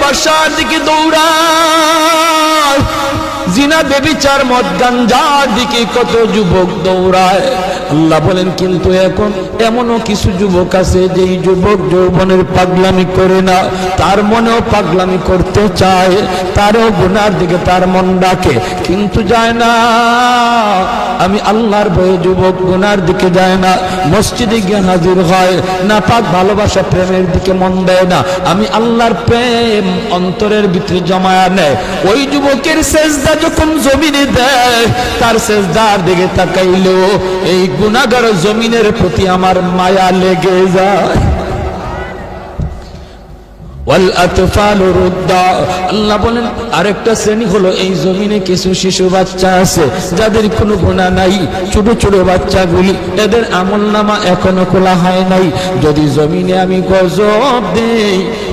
ভালোবাসার দিকে দৌড়ায়। জিনা বেবিচার মদ গাঞ্জার দিকে কত যুবক দৌড়ায়। আল্লাহ বলেন, কিন্তু এখন এমনও কিছু যুবক আছে, যেই যুবক যৌবনের পাগলামি করে না, তার মনেও পাগলামি করতে চায়, তারও গুনার দিকে তার মন ডাকে, কিন্তু যায় না। আমি আল্লাহর ভয়ে যুবক গুনার দিকে যায় না, মসজিদে গিয়ে হাজির হয়, না পাক ভালোবাসা প্রেমের দিকে মন দেয় না, আমি আল্লাহর প্রেম অন্তরের ভিতরে জমায়া নেয়। ওই যুবকের সেজদা যখন জমিনে দেয়, তার সেজদার দিকে তাকাইলো, এই গুনাগার জমিনের প্রতি আমার মায়া লেগে যায়। শ্রেণি হলো এই জমিনে কিছু শিশু বাচ্চা আছে, যাদের কোনো গুণা নাই, ছোট ছোট এদের আমল নামা এখনও খোলা হয় নাই। যদি জমিনে আমি গজব দেই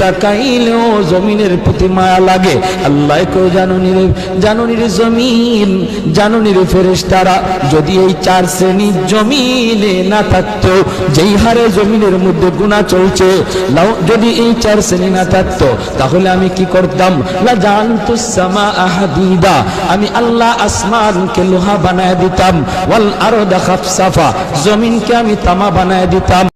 তাকাইলেও জমিনের প্রতি মায়া লাগে। আল্লাহ কেউ জানুনি রে জানুনি রে জমিন জানুনি রে ফেরেস তারা যদি এই চার শ্রেণি জমিনে না থাকতো, যেই হারে জমিনের মধ্যে গুণা চলছে যদি এই চার শ্রেণি না থাকতো, তাহলে আমি কি করতাম? লা জানতু সামা আহাদিদা আমি আল্লাহ আসমানকে লোহা বানায় দিতাম, ওয়াল আরদা খাফসাফা, জমিনকে আমি তামা বানায় দিতাম